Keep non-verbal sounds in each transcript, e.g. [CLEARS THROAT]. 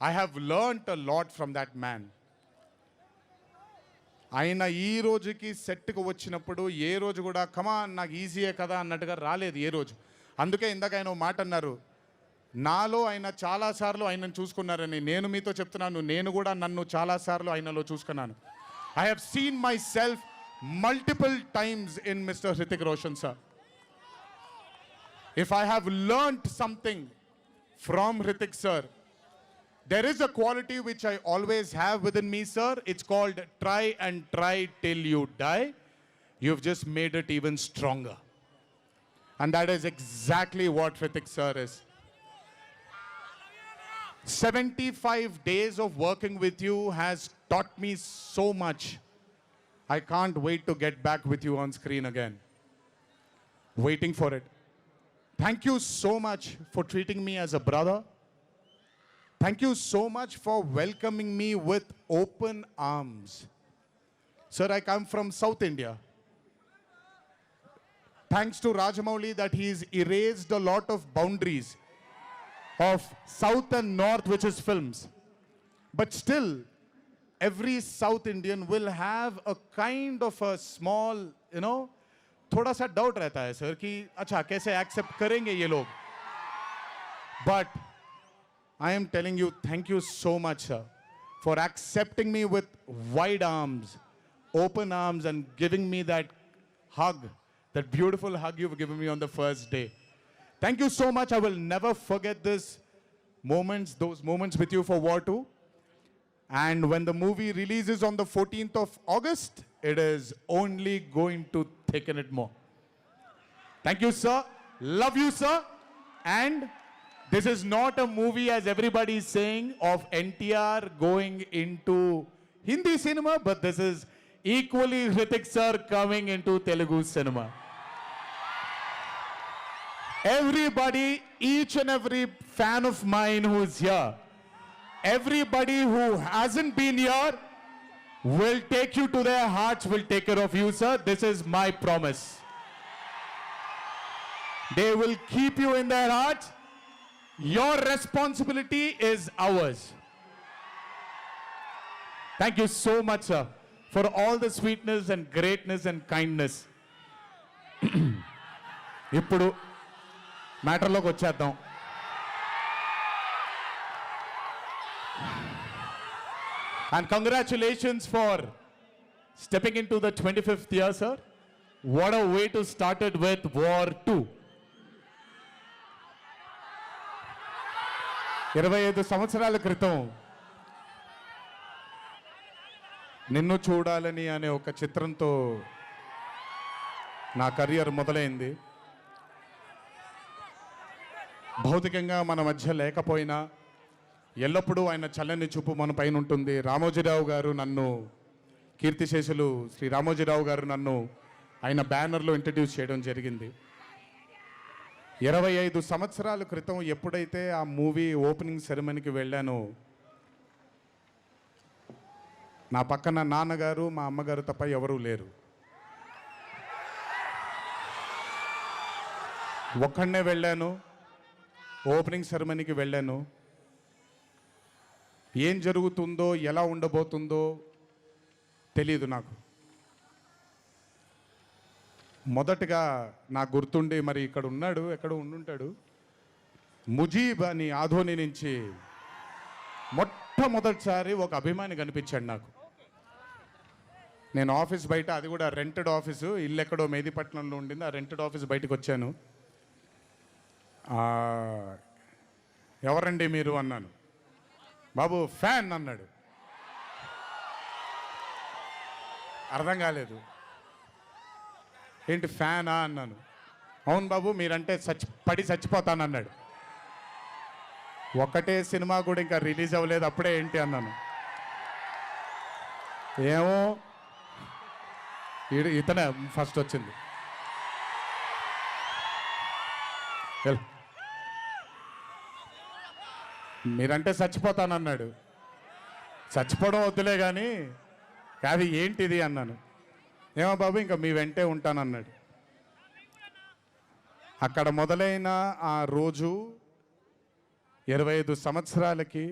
I have learnt a lot from that man ఆయన ఈ రోజుకి సెట్కి వచ్చినప్పుడు ఏ రోజు కూడా కమా నాకు ఈజీయే కదా అన్నట్టుగా రాలేదు ఏ రోజు. అందుకే ఇందాక ఆయన మాట అన్నారు నాలో ఆయన చాలాసార్లు ఆయనను చూసుకున్నారని నేను మీతో చెప్తున్నాను నేను కూడా నన్ను చాలాసార్లు ఆయనలో చూసుకున్నాను. I have seen myself multiple times in mister Hrithik Roshan sir if I have learnt something from Hrithik sir there is a quality which I always have within me, sir. It's called try and try till you die. You've just made it even stronger. And that is exactly what Hrithik sir is. 75 days of working with you has taught me so much. I can't wait to get back with you on screen again. Waiting for it. Thank you so much for treating me as a brother. Thank you so much for welcoming me with open arms. Sir, I come from South India. Thanks to Rajamouli that he's erased a lot of boundaries of South and North, which is films. But still, every South Indian will have a kind of a small, you know, थोड़ा सा doubt रहता है sir कि अच्छा कैसे accept करेंगे ये लोग but I am telling you, thank you so much, sir, for accepting me with wide arms, open arms, and giving me that hug, that beautiful hug you've given me on the first day. Thank you so much. I will never forget this moments, those moments with you for War 2. And when the movie releases on the 14th of August, it is only going to thicken it more. Thank you, sir. Love you, sir. And this is not a movie, as everybody is saying, of NTR going into Hindi cinema, but this is equally Hrithik sir coming into Telugu cinema. Everybody, each and every fan of mine who is here, everybody who hasn't been here will take you to their hearts, will take care of you, sir. This is my promise. They will keep you in their hearts. Your responsibility is ours. Thank you so much, sir, for all the sweetness and greatness and kindness. [CLEARS THROAT] ఇప్పుడు మ్యాటర్లోకి వచ్చేద్దాం And congratulations for stepping into the 25th year, sir. What a way to start it with War 2. ఇరవై ఐదు సంవత్సరాల క్రితం నిన్ను చూడాలని అనే ఒక చిత్రంతో నా కెరియర్ మొదలైంది. భౌతికంగా మన మధ్య లేకపోయినా ఎల్లప్పుడూ ఆయన చల్లని చూపు మన పైన ఉంటుంది. రామోజీరావు గారు నన్ను కీర్తిశేషులు శ్రీ రామోజీరావు గారు నన్ను ఆయన బ్యానర్లో ఇంట్రడ్యూస్ చేయడం జరిగింది. ఇరవై ఐదు సంవత్సరాల క్రితం ఎప్పుడైతే ఆ మూవీ ఓపెనింగ్ సెరమనీకి వెళ్ళానో నా పక్కన నాన్నగారు మా అమ్మగారు తప్ప ఎవరూ లేరు. ఒక్కడనే వెళ్ళాను ఓపెనింగ్ సెరమనీకి వెళ్ళాను. ఏం జరుగుతుందో ఎలా ఉండబోతుందో తెలియదు నాకు. మొదటగా నాకు గుర్తుండి మరి ఇక్కడ ఉన్నాడు ఎక్కడ ఉండుంటాడు. ముజీబ్ అని ఆధోని నుంచి మొట్టమొదటిసారి ఒక అభిమాని కనిపించాడు నాకు. నేను ఆఫీస్ బయట అది కూడా రెంటెడ్ ఆఫీసు ఇల్లు ఎక్కడో మేదిపట్నంలో ఉండింది ఆ రెంటెడ్ ఆఫీస్ బయటకు వచ్చాను. ఎవరండి మీరు అన్నాను. బాబు ఫ్యాన్ అన్నాడు. అర్థం కాలేదు. ఏంటి ఫ్యానా అన్నాను. అవును బాబు మీరంటే చచ్చి పడి చచ్చిపోతాను అన్నాడు ఒక్కటే సినిమా కూడా ఇంకా రిలీజ్ అవ్వలేదు అప్పుడే ఏంటి అన్నాను. ఏమో ఈడు- ఇతనే ఫస్ట్ వచ్చింది. మీరంటే చచ్చిపోతానన్నాడు. చచ్చిపోవడం వద్దులే కానీ అది ఏంటిది అన్నాను. ఏమో బాబు ఇంకా మీ వెంటే ఉంటానన్నాడు. అక్కడ మొదలైన ఆ రోజు ఇరవై ఐదు సంవత్సరాలకి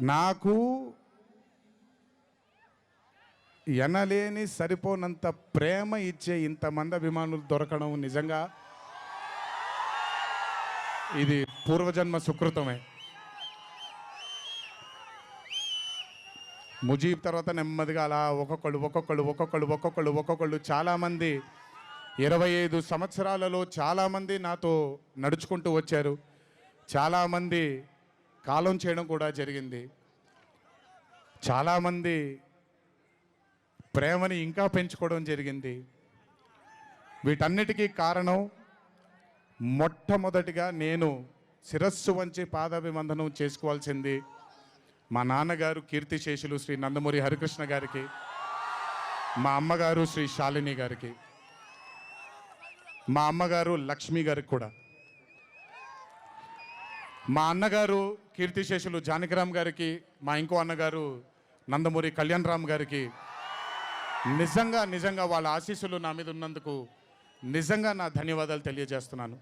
నాకు ఎనలేని సరిపోనంత ప్రేమ ఇచ్చే ఇంతమంది అభిమానులు దొరకడం నిజంగా ఇది పూర్వజన్మ సుకృతమే. ముజీబ్ తర్వాత నెమ్మదిగా అలా ఒక్కొక్కళ్ళు ఒక్కొక్కళ్ళు ఒక్కొక్కళ్ళు ఒక్కొక్కళ్ళు ఒక్కొక్కళ్ళు చాలామంది ఇరవై ఐదు సంవత్సరాలలో చాలామంది నాతో నడుచుకుంటూ వచ్చారు. చాలామంది కాలం చేయడం కూడా జరిగింది. చాలామంది ప్రేమని ఇంకా పెంచుకోవడం జరిగింది. వీటన్నిటికీ కారణం మొట్టమొదటిగా నేను శిరస్సు వంచి పాదాభివందనం చేసుకోవాల్సింది మా నాన్నగారు కీర్తిశేషులు శ్రీ నందమూరి హరికృష్ణ గారికి మా అమ్మగారు శ్రీ శాలిని గారికి మా అమ్మగారు లక్ష్మి గారికి కూడా. మా అన్నగారు కీర్తిశేషులు జానకిరామ్ గారికి మా ఇంకో అన్నగారు నందమూరి కళ్యాణ్ రామ్ గారికి నిజంగా నిజంగా వాళ్ళ ఆశీస్సులు నా మీద ఉన్నందుకు నిజంగా నా ధన్యవాదాలు తెలియజేస్తున్నాను.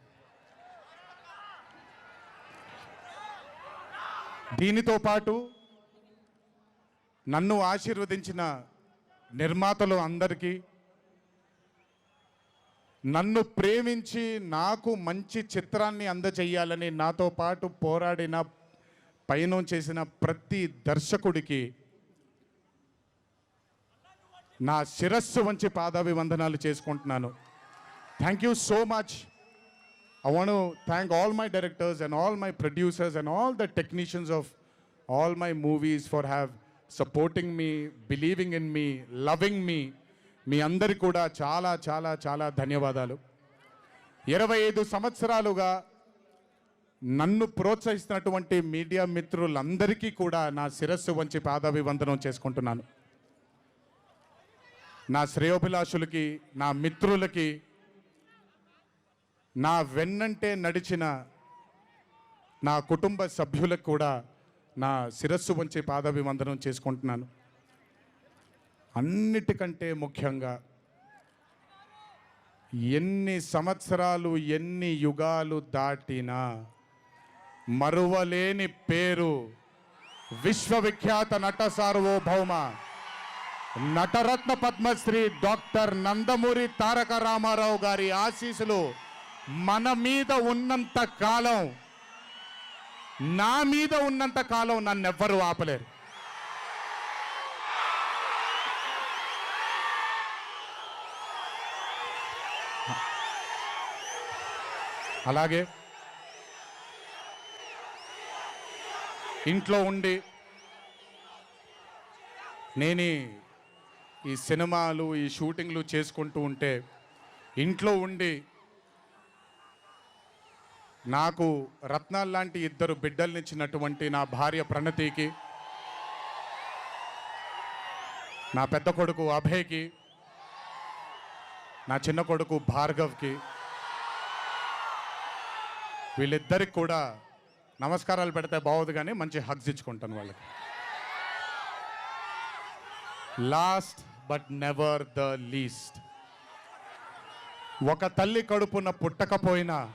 దీనితో పాటు నన్ను ఆశీర్వదించిన నిర్మాతలు అందరికీ నన్ను ప్రేమించి నాకు మంచి చిత్రాన్ని అందచేయాలని నాతో పాటు పోరాడిన పయనం చేసిన ప్రతి దర్శకుడికి నా శిరస్సు వంచి పాదాభివందనాలు చేసుకుంటున్నాను. Thank you so much I want thank all my directors and all my producers and all the technicians of all my movies for have supporting me believing in me loving me మీ అందరికి కూడా చాలా చాలా చాలా ధన్యవాదాలు. ఇరవై ఐదు సంవత్సరాలుగా నన్ను ప్రోత్సహిస్తున్నటువంటి మీడియా మిత్రులందరికీ కూడా నా శిరస్సు వంచి పాదాభివందనం చేసుకుంటున్నాను. నా శ్రేయోభిలాషులకి నా మిత్రులకి నా వెన్నంటే నడిచిన నా కుటుంబ సభ్యులకు కూడా నా శిరస్సు వంచి పాదాభివందనం చేసుకుంటున్నాను. అన్నిటికంటే ముఖ్యంగా ఎన్ని సంవత్సరాలు ఎన్ని యుగాలు దాటినా మరువలేని పేరు విశ్వవిఖ్యాత నట సార్వభౌమ నటరత్న పద్మశ్రీ డాక్టర్ నందమూరి తారక రామారావు గారి ఆశీస్సులు మన మీద ఉన్నంత కాలం నా మీద ఉన్నంత కాలం నన్నెవ్వరూ ఆపలేరు. అలాగే ఇంట్లో ఉండి నేను ఈ సినిమాలు ఈ షూటింగ్లు చేసుకుంటూ ఉంటే ఇంట్లో ఉండి నాకు రత్నాల్ లాంటి ఇద్దరు బిడ్డల్నిచ్చినటువంటి నా భార్య ప్రణతికి నా పెద్ద కొడుకు అభయ్కి నా చిన్న కొడుకు భార్గవ్కి వీళ్ళిద్దరికి కూడా నమస్కారాలు పెడితే బాగోదు కానీ మంచి హగ్స్ ఇచ్చుకుంటాను వాళ్ళకి. Last but never the least ఒక తల్లి కడుపున పుట్టకపోయినా